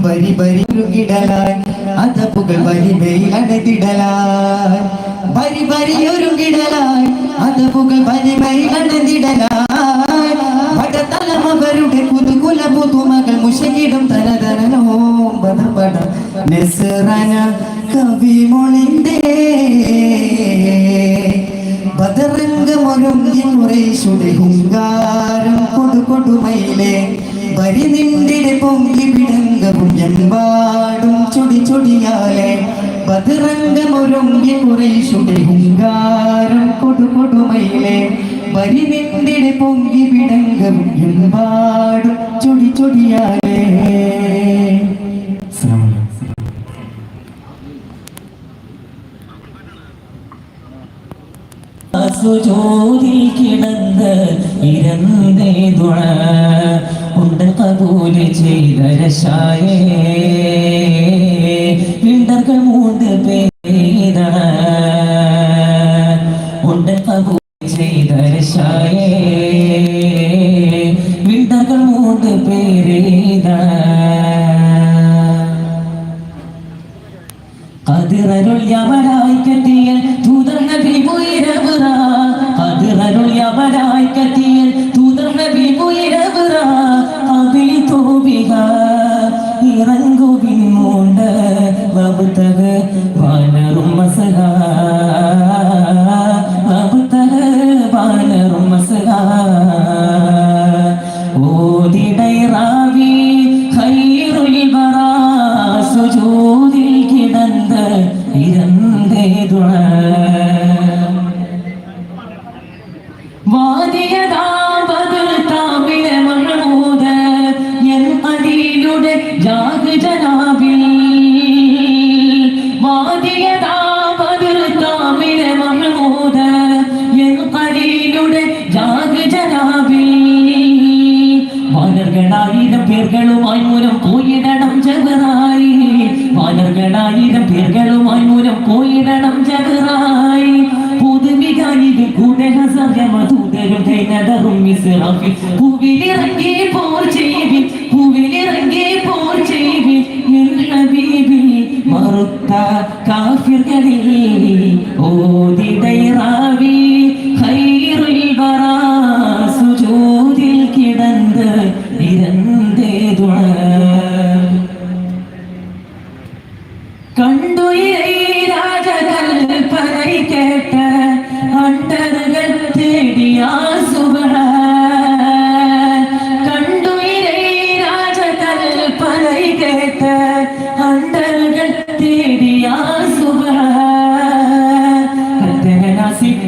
വരി വരി ഒരുങ്ങിടലായി അതപ്പുകൾ വരി വെയിലണതിടലായി വരി വരി ഒരുങ്ങിടലായി അതപ്പുകൾ വരി വെയിലണതിടലായി പടത്തലമവരുടെ കുതുകുല പുതുമകൾ മുഷകിടും തനതനോ പടപട നെസറന കവി മൊളിന്തേ ബദറംഗമൊരുങ്ങി മുറേശുടെ ഹുങ്കാരം കൊടു കൊടുമയിലെ വരി നിന്റെ പൊങ്കി പിടങ്കവും എമ്പാടും ചൊടി ചൊടിയാലെ. ബദറംഗമൊരുങ്ങി മുറേശുടെ ഹുങ്കാരം കൊടു കൊടുമയിലെ. വരി നിന്റെ പൊങ്കി പിടങ്കവും എമ്പാടും ചൊടി ചൊടിയാലെ. അസ്സലാമു കിടന്ന് ഇരന്തേ ഉണ്ട് കബൂൽ ചെയ്ത രശായേ വിണ്ടകൾ മൂന്ന് പേര. ഉണ്ട് ചെയ്ത രശായേ വിണ്ടകൾ മൂന്ന് പേരേതാ കതിറരുൾ യമരായി കത്തിയൽ വാനറും മസക വബുതക വാനറും മസക ഓതിടൈ റാവി ഖൈറുൽ വറാ സുജൂദിൽ കിടന്ന് ഇരന്തേ ദുആ. വാദിയതാ ബദൽ താമില മഹമൂദ് എൻ അടിയിലൂടെ ജാഗ് ജനാബിൽ പേരുകളുമായി മൂലം പോയിടണം ജഗറായി. വാനറുകളായിരം പേരുകളുമായി മൂലം പോയിടണം ജഗറായി. പുതുമികായിരം കൂടെ ഹസരമധൂതരും ദൈനതറും മിസ്റാഫി പൂവിലിറങ്ങി പോർ ചെയ്വി പൂവിലിറങ്ങി പോർ ചെയ്വി എൻ ഹബീബി മറുത്ത കാഫിർകളിൽ ഓതിടൈറാവി. വറാ സുജൂദിൽ കിടന്ന് നിരന്ത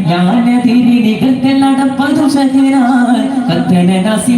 ജ്ഞാനതിരി നികത്തിൽ നടപ്പതു സഹിനാൻ കത്തനാസി